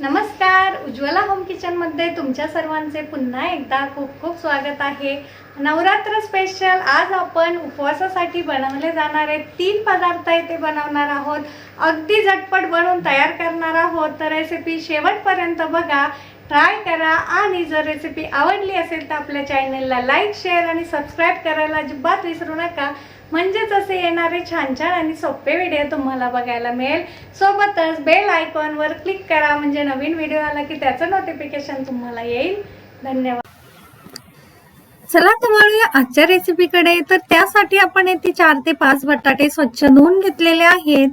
नमस्कार. उज्ज्वला होम किचनमध्ये तुमच्या सर्वांचे पुन्हा एकदा खूप खूप स्वागत आहे. नवरात्र स्पेशल आज आपण उपवासासाठी बनवले जाणारे तीन पदार्थ इथे बनवणार आहोत. अगदी झटपट बनवून तयार करणार आहोत. तर रेसिपी शेवटपर्यंत बघा. ट्राय करा आणि जर रेसिपी आवडली असेल तर आपल्या चॅनलला लाईक शेअर आणि सबस्क्राईब करायला अजिबात विसरू नका. म्हणजेच असे येणारे छान छान आणि सोपे व्हिडिओ तुम्हाला बघायला मिळेल. सोबतच बेल आयकॉनवर क्लिक करा म्हणजे नवीन व्हिडिओ आला की त्याचं नोटिफिकेशन तुम्हाला येईल. धन्यवाद. चला तर वळूया आजच्या रेसिपीकडे तर त्यासाठी आपण येथे चार ते पाच बटाटे स्वच्छ धुवून घेतलेले आहेत.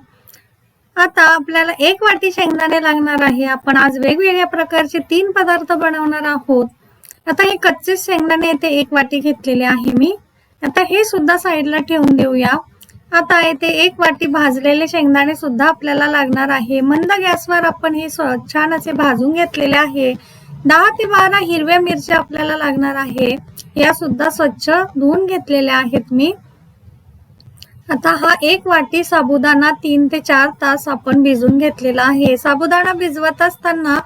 आता आपल्याला एक वाटी शेंगदाणे लागणार आहे. आपण आज वेगवेगळ्या प्रकारचे तीन पदार्थ बनवणार आहोत. आता हे कच्चे शेंगदाणे येथे एक वाटी घेतलेले आहे मी. आता हे सुद्धा साईडला ठेवून देऊया. आता येथे एक वाटी भाजलेले शेंगदाणे सुद्धा आपल्याला लागणार आहे. मंद गॅसवर आपण हे छान असे भाजून घेतलेले आहे. दहा ते बारा हिरव्या मिरच्या आपल्याला लागणार आहे. या सुद्धा स्वच्छ धुवून घेतलेल्या आहेत मी. आता हा एक वाटी साबुदाणा तीन ते चार तास आपण भिजून घेतलेला आहे. साबुदाणा भिजवत असताना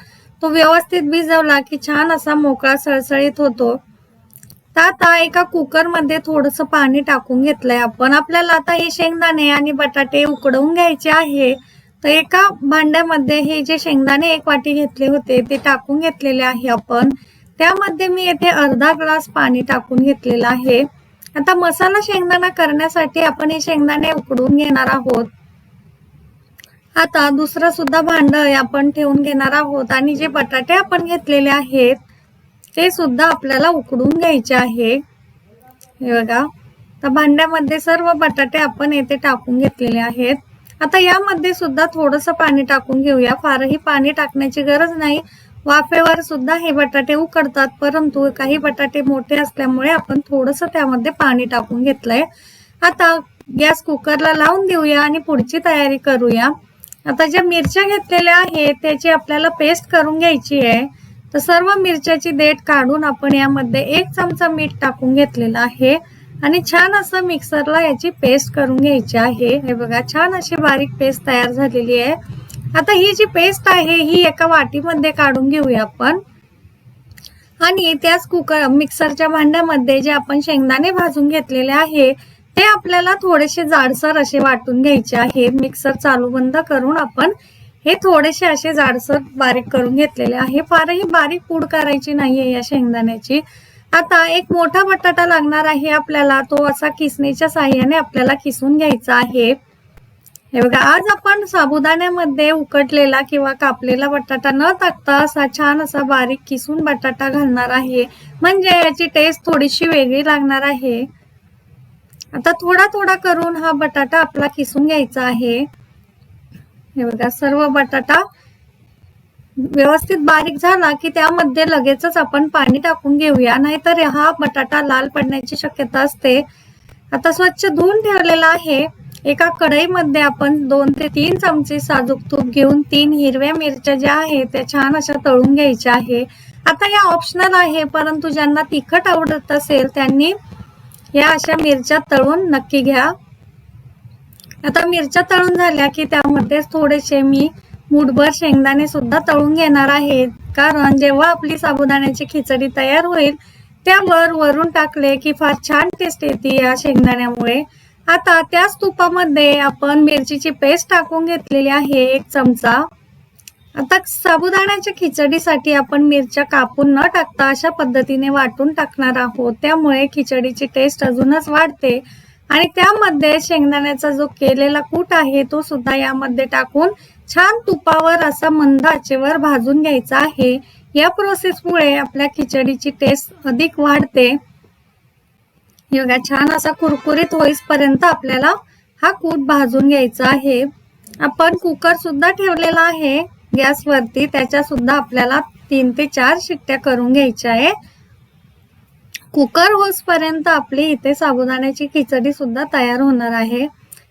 तो व्यवस्थित भिजवला की छान असा मोकळा सळसळीत होतो. तर आता एका कुकरमध्ये थोडस पाणी टाकून घेतलंय आपण. आपल्याला आता हे शेंगदाणे आणि बटाटे उकडवून घ्यायचे आहे. तर एका भांड्यामध्ये हे जे शेंगदाणे एक वाटी घेतले होते ते टाकून घेतलेले आहे आपण. त्यामध्ये मी येथे अर्धा ग्लास पाणी टाकून घेतलेलं आहे. आता मसाला शेंगदाणा करण्यासाठी आपण हे शेंगदाणे उकडून घेणार आहोत. आता दुसरं सुद्धा भांड आपण ठेवून घेणार आहोत आणि जे बटाटे आपण घेतलेले आहेत ते सुद्धा आपल्याला उकडून घ्यायचे आहे. हे बघा. तर भांड्यामध्ये सर्व बटाटे आपण येथे टाकून घेतलेले आहेत. आता यामध्ये सुद्धा थोडस पाणी टाकून घेऊया. फारही पाणी टाकण्याची गरज नाही. वाफेवर सुद्धा हे बटाटे उकडतात परंतु काही बटाटे मोठे असल्यामुळे आपण थोडस त्यामध्ये पाणी टाकून घेतलंय. आता गॅस कुकरला लावून देऊया आणि पुढची तयारी करूया. आता ज्या मिरच्या घेतलेल्या आहेत त्याची आपल्याला पेस्ट करून घ्यायची आहे. तर सर्व मिरच्याची देठ काढून आपण यामध्ये एक चमचा मीठ टाकून घेतलेलं आहे. आणि छान असं मिक्सरला याची पेस्ट करून घ्यायची आहे. हे बघा छान अशी बारीक पेस्ट तयार झालेली आहे. आता ही जी पेस्ट आहे ही एका वाटीमध्ये काढून घेऊया आपण. आणि त्याच कुकर मिक्सरच्या भांड्यामध्ये जे आपण शेंगदाणे भाजून घेतलेले आहे ते आपल्याला थोडेसे जाडसर असे वाटून घ्यायचे आहे. मिक्सर चालू बंद करून आपण हे थोडेसे असे जाडसर बारीक करून घेतलेले आहे. फारही बारीक पूड करायची नाहीये या शेंगदाण्याची. आता एक मोठा बटाटा लागणार आहे आपल्याला. तो असा किसणीच्या साह्याने आपल्याला किसून घ्यायचा आहे. हे बघा आज आपण साबुदाण्यामध्ये उकटलेला किंवा कापलेला बटाटा न टाकता असा छान असा बारीक किसून बटाटा घालणार आहे. म्हणजे याची टेस्ट थोडीशी वेगळी लागणार आहे. आता थोडा थोडा करून हा बटाटा आपला किसून घ्यायचा आहे. हे बघा सर्व बटाटा व्यवस्थित बारीक झाला की त्यामध्ये लगेचच आपण पाणी टाकून घेऊया. नाहीतर हा बटाटा लाल पडण्याची शक्यता असते. आता स्वच्छ धुवून ठेवलेला आहे. एका कढईमध्ये आपण दोन ते तीन चमचे साजूक तूप घेऊन तीन हिरव्या मिरच्या ज्या आहेत त्या छान अशा तळून घ्यायच्या आहे. आता या ऑप्शनल आहे परंतु ज्यांना तिखट आवडत असेल त्यांनी या अशा मिरच्या तळून नक्की घ्या. आता मिरच्या तळून झाल्या की त्यामध्ये थोडेसे मी मुठभर शेंगदाणे सुद्धा तळून घेणार आहे. कारण जेव्हा आपली साबुदाण्याची खिचडी तयार होईल त्यावर वरून टाकले की फार छान टेस्ट येते या शेंगदाण्यामुळे. आता त्याच तुपामध्ये आपण मिरचीची पेस्ट टाकून घेतलेली आहे एक चमचा. आता साबुदाण्याच्या खिचडीसाठी आपण मिरच्या कापून न टाकता अशा पद्धतीने वाटून टाकणार आहोत. त्यामुळे खिचडीची टेस्ट अजूनच वाढते. आणि त्यामध्ये शेंगदाण्याचा जो केलेला कूट आहे तो सुद्धा यामध्ये टाकून छान तुपावर असा मंद आचेवर भाजून घ्यायचा आहे. या प्रोसेसमुळे आपल्या खिचडीची टेस्ट अधिक वाढते. योगा छान असा कुरकुरीत होईपर्यंत आपल्याला हा कूट भाजून घ्यायचा आहे. आपण कुकर सुद्धा ठेवलेला आहे. गॅसवरती त्याच्या सुद्धा आपल्याला तीन ते चार शिट्ट्या करून घ्यायच्या आहे. कुकर होसपर्यंत आपली इथे साबुदाण्याची खिचडी सुद्धा तयार होणार आहे.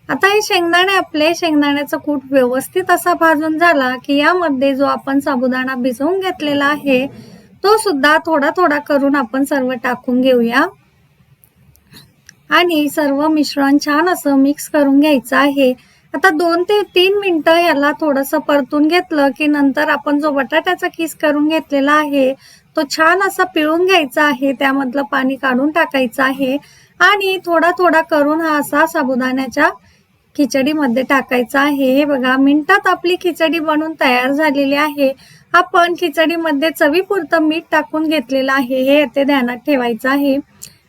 आता हे शेंगदाणे आपले शेंगदाण्याचा कूट व्यवस्थित असा भाजून झाला की यामध्ये जो आपण साबुदाणा भिजवून घेतलेला आहे तो सुद्धा थोडा थोडा करून आपण सर्व टाकून घेऊया. आणि सर्व मिश्रण छान असं मिक्स करून घ्यायचं आहे. आता दोन ते तीन मिनिटं याला थोडंसं परतून घेतलं की नंतर आपण जो बटाट्याचा किस करून घेतलेला आहे तो छान असा पिळून घ्यायचा आहे त्यामधलं पाणी काढून टाकायचं आहे आणि थोडा थोडा करून हा असा साबुदाण्याच्या खिचडीमध्ये टाकायचा आहे. हे बघा मिनिटात आपली खिचडी बनून तयार झालेली आहे. आपण खिचडीमध्ये चवीपुरतं मीठ टाकून घेतलेलं आहे. हे येथे ध्यानात ठेवायचं आहे.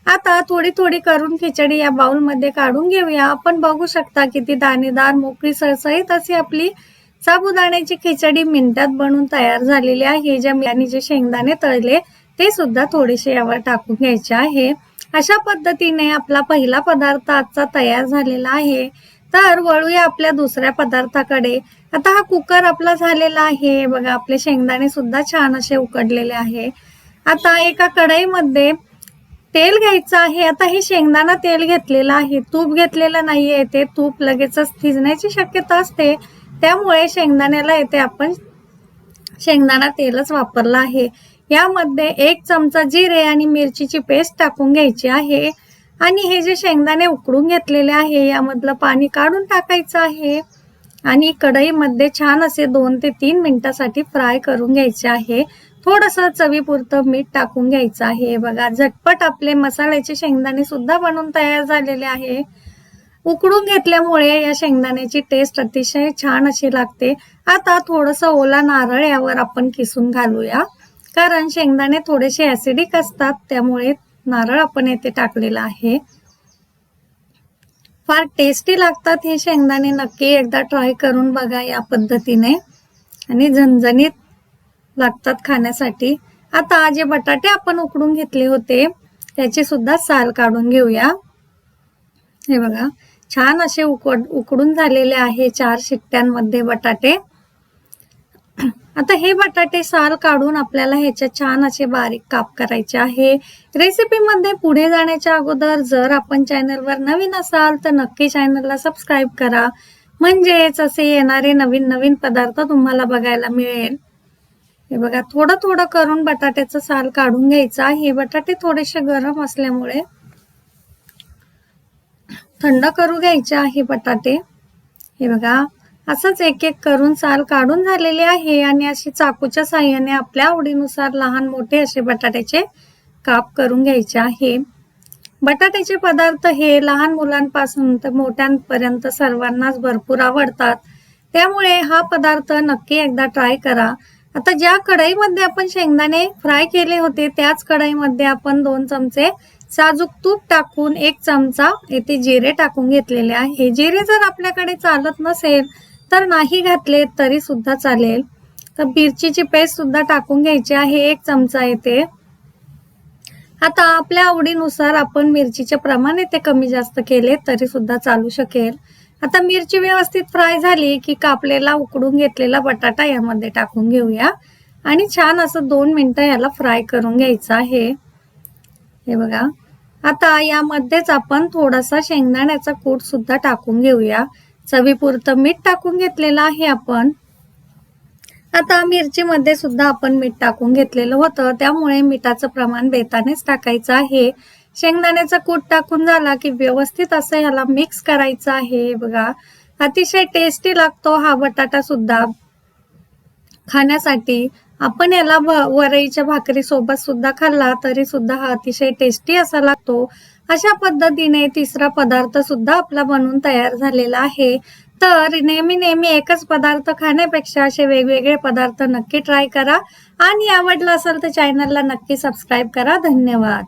आता थोडी थोडी करून खिचडी या बाउलमध्ये काढून घेऊया. आपण बघू शकता किती दाणेदार मोकळी सळसळीत अशी आपली साबुदाण्याची खिचडी मिनिटात बनून तयार झालेली आहे. ज्या आणि जे शेंगदाणे तळले ते सुद्धा थोडेसे यावर टाकून घ्यायचे आहे. अशा पद्धतीने आपला पहिला पदार्थ आजचा तयार झालेला आहे. तर वळूया आपल्या दुसऱ्या पदार्थाकडे. आता हा कुकर आपला झालेला आहे. बघा आपले शेंगदाणे सुद्धा छान असे उकडलेले आहे. आता एका कढईमध्ये तेल घ्यायचं आहे. आता हे शेंगदाणा तेल घेतलेलं आहे. तूप घेतलेलं नाहीये. ते तूप लगेचच थिजण्याची शक्यता असते. त्यामुळे शेंगदाण्याला येथे आपण शेंगदाणा तेलच वापरला आहे. यामध्ये एक चमचा जिरे आणि मिरचीची पेस्ट टाकून घ्यायची आहे. आणि हे जे शेंगदाणे उकडून घेतलेले आहे यामधलं पाणी काढून टाकायचं आहे. आणि कढईमध्ये छान असे दोन ते तीन मिनिटासाठी फ्राय करून घ्यायचे आहे. थोडंसं चवीपुरतं मीठ टाकून घ्यायचं आहे. बघा झटपट आपले मसाल्याचे शेंगदाणे सुद्धा बनवून तयार झालेले आहे. उकडून घेतल्यामुळे या शेंगदाण्याची टेस्ट अतिशय छान अशी लागते. आता थोडस ओला नारळ यावर आपण किसून घालूया. कारण शेंगदाणे थोडेसे ऍसिडिक असतात त्यामुळे नारळ आपण येथे टाकलेला आहे. फार टेस्टी लागतात हे शेंगदाणे नक्की एकदा ट्राय करून बघा या पद्धतीने. आणि झणझणीत लागतात खाण्यासाठी. आता जे बटाटे आपण उकडून घेतले होते त्याची सुद्धा साल काढून घेऊया. हे बघा छान असे उकड उकडून झालेले आहे चार शिट्ट्यांमध्ये बटाटे. आता हे बटाटे साल काढून आपल्याला ह्याच्या छान असे बारीक काप करायचे आहे. रेसिपीमध्ये पुढे जाण्याच्या अगोदर जर आपण चॅनलवर नवीन असाल तर नक्की चॅनलला सबस्क्राईब करा. म्हणजेच असे येणारे नवीन नवीन पदार्थ तुम्हाला बघायला मिळेल. हे बघा थोडं थोडं करून बटाट्याचं साल काढून घ्यायचं हे बटाटे थोडेसे गरम असल्यामुळे थंड करू घ्यायचे आहे बटाटे. हे बघा असंच एक एक करून साल काढून झालेले आहे आणि अशी चाकूच्या साह्याने आपल्या आवडीनुसार लहान मोठे असे बटाट्याचे काप करून घ्यायचे आहे. बटाट्याचे पदार्थ हे लहान मुलांपासून तर मोठ्यांपर्यंत सर्वांनाच भरपूर आवडतात. त्यामुळे हा पदार्थ नक्की एकदा ट्राय करा. आता ज्या कढईमध्ये आपण शेंगदाणे फ्राय केले होते त्याच कढईमध्ये आपण दोन चमचे साजूक तूप टाकून एक चमचा येथे जिरे टाकून घेतलेले आहे. जिरे जर आपल्याकडे चालत नसेल तर नाही घातले तरी सुद्धा चालेल. तर मिरचीची पेस्ट सुद्धा टाकून घ्यायची आहे. एक चमचा येते आता आपल्या आवडीनुसार आपण मिरचीचे प्रमाण येथे कमी जास्त केले तरी सुद्धा चालू शकेल. आता मिरची व्यवस्थित फ्राय झाली की कापलेला उकडून घेतलेला बटाटा यामध्ये टाकून घेऊया. आणि छान असं दोन मिनिटं याला फ्राय करून घ्यायचं आहे. हे बघा. आता यामध्येच आपण थोडासा शेंगदाण्याचा कूट सुद्धा टाकून घेऊया. चवीपुरतं मीठ टाकून घेतलेलं आहे आपण. आता मिरचीमध्ये सुद्धा आपण मीठ टाकून घेतलेलं होतं. त्यामुळे मिठाचं प्रमाण बेतानेच टाकायचं आहे. शेंगदाण्याचा कूट टाकून झाला की व्यवस्थित असं ह्याला मिक्स करायचं आहे. बघा अतिशय टेस्टी लागतो हा बटाटा सुद्धा. खाण्यासाठी आपण याला वरईच्या भाकरी सोबत सुद्धा खाल्ला तरी सुद्धा हा अतिशय टेस्टी असा लागतो. अशा पद्धतीने तिसरा पदार्थ सुद्धा आपला बनून तयार झालेला आहे. तर नेहमी नेहमी एकच पदार्थ खाण्यापेक्षा असे वेगवेगळे पदार्थ नक्की ट्राय करा. आणि आवडला असेल तर चॅनलला नक्की सबस्क्राईब करा. धन्यवाद.